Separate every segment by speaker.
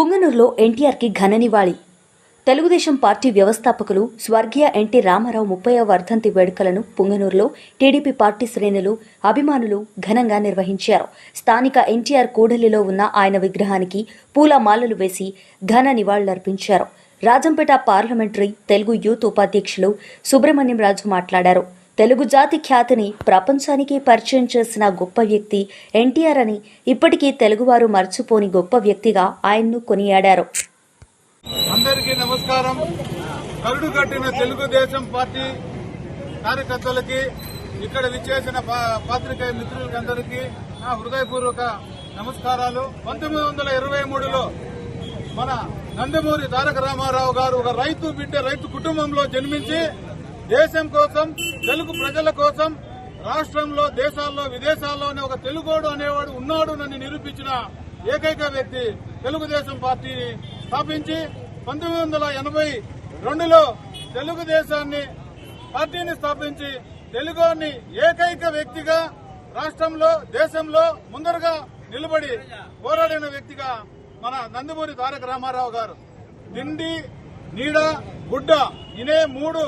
Speaker 1: పుంగనూరులో ఎన్టీఆర్కి ఘన నివాళి. తెలుగుదేశం పార్టీ వ్యవస్థాపకులు స్వర్గీయ ఎన్టీ రామారావు ముప్పైవ వర్ధంతి వేడుకలను పుంగనూరులో టీడీపీ పార్టీ శ్రేణులు అభిమానులు ఘనంగా నిర్వహించారు. స్థానిక ఎన్టీఆర్ కూడలిలో ఉన్న ఆయన విగ్రహానికి పూలమాలలు వేసి ఘన నివాళులర్పించారు. రాజంపేట పార్లమెంటరీ తెలుగు యూత్ ఉపాధ్యక్షులు సుబ్రహ్మణ్యం రాజు మాట్లాడారు. తెలుగు జాతి ఖ్యాతిని ప్రపంచానికి పరిచయం చేసిన గొప్ప వ్యక్తి ఎన్టీఆర్ అని ఇప్పటికీ తెలుగువారు మర్చిపోని గొప్ప వ్యక్తిగా ఆయన్ను కొనియాడారు.
Speaker 2: అందరికీ నమస్కారం. కరుడు కట్టిన తెలుగుదేశం పార్టీ కార్యకర్తలకి ఇక్కడ విచ్చేసిన పా- పాత్రికేయ మిత్రులకి నా హృదయపూర్వక నమస్కారాలు. పంతొమ్మిది వందల ఇరవై మూడులో మన నందమూరి తారక రామారావు గారు ఒక రైతు బిడ్డ రైతు కుటుంబంలో జన్మించి దేశం కోసం తెలుగు ప్రజల కోసం రాష్ట్రంలో దేశాల్లో విదేశాల్లోనే ఒక తెలుగోడు అనేవాడు ఉన్నాడు నన్ను నిరూపించిన ఏకైక వ్యక్తి తెలుగుదేశం పార్టీని స్థాపించి పంతొమ్మిది వందల ఎనభై రెండులో తెలుగుదేశాన్ని పార్టీని స్థాపించి తెలుగుని ఏకైక వ్యక్తిగా రాష్ట్రంలో దేశంలో ముందరగా నిలబడి పోరాడిన వ్యక్తిగా మన నందమూరి తారక రామారావు గారు. తిండి నీడ గుడ్డ ఇనే మూడు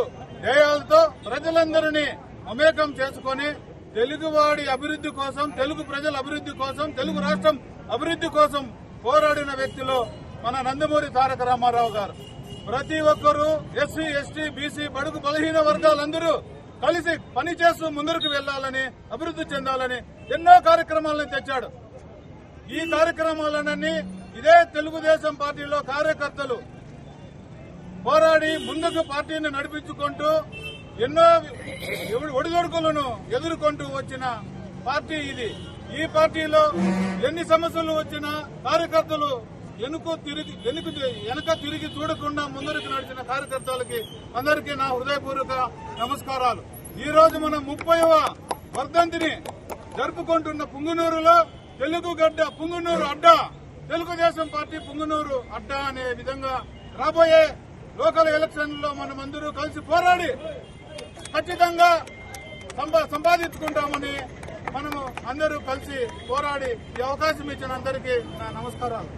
Speaker 2: ధ్యేయాలతో ప్రజలందరినీ అమేకం చేసుకొని తెలుగువాడి అభివృద్ధి కోసం తెలుగు ప్రజల అభివృద్ధి కోసం తెలుగు రాష్ట్రం అభివృద్ధి కోసం పోరాడిన వ్యక్తిలో మన నందమూరి తారక రామారావు గారు. ప్రతి ఒక్కరూ ఎస్సీ ఎస్టీ బీసీ బడుగు బలహీన వర్గాలందరూ కలిసి పనిచేస్తూ ముందరకు వెళ్ళాలని అభివృద్ధి చెందాలని ఎన్నో కార్యక్రమాలను తెచ్చాడు. ఈ కార్యక్రమాలన్నీ ఇదే తెలుగుదేశం పార్టీలో కార్యకర్తలు పోరాడి ముందుకు పార్టీని నడిపించుకుంటూ ఎన్నో ఒడిదొడుకులను ఎదుర్కొంటూ వచ్చిన పార్టీ ఇది. ఈ పార్టీలో ఎన్ని సమస్యలు వచ్చినా కార్యకర్తలు వెనుక తిరిగి వెనుక వెనుక తిరిగి చూడకుండా ముందరికి నడిచిన కార్యకర్తలకి అందరికీ నా హృదయపూర్వక నమస్కారాలు. ఈ రోజు మనం ముప్పైవ వర్ధంతిని జరుపుకుంటున్న పుంగునూరులో తెలుగుగడ్డ పుంగునూరు అడ్డా తెలుగుదేశం పార్టీ పుంగునూరు అడ్డా అనే విధంగా రాబోయే లోకల్ ఎలక్షన్లో మనం అందరూ కలిసి పోరాడి ఖచ్చితంగా సంపా- సంపాదించుకుంటామని మనము అందరూ కలిసి పోరాడి ఈ అవకాశం ఇచ్చిన అందరికీ నా నమస్కారాలు.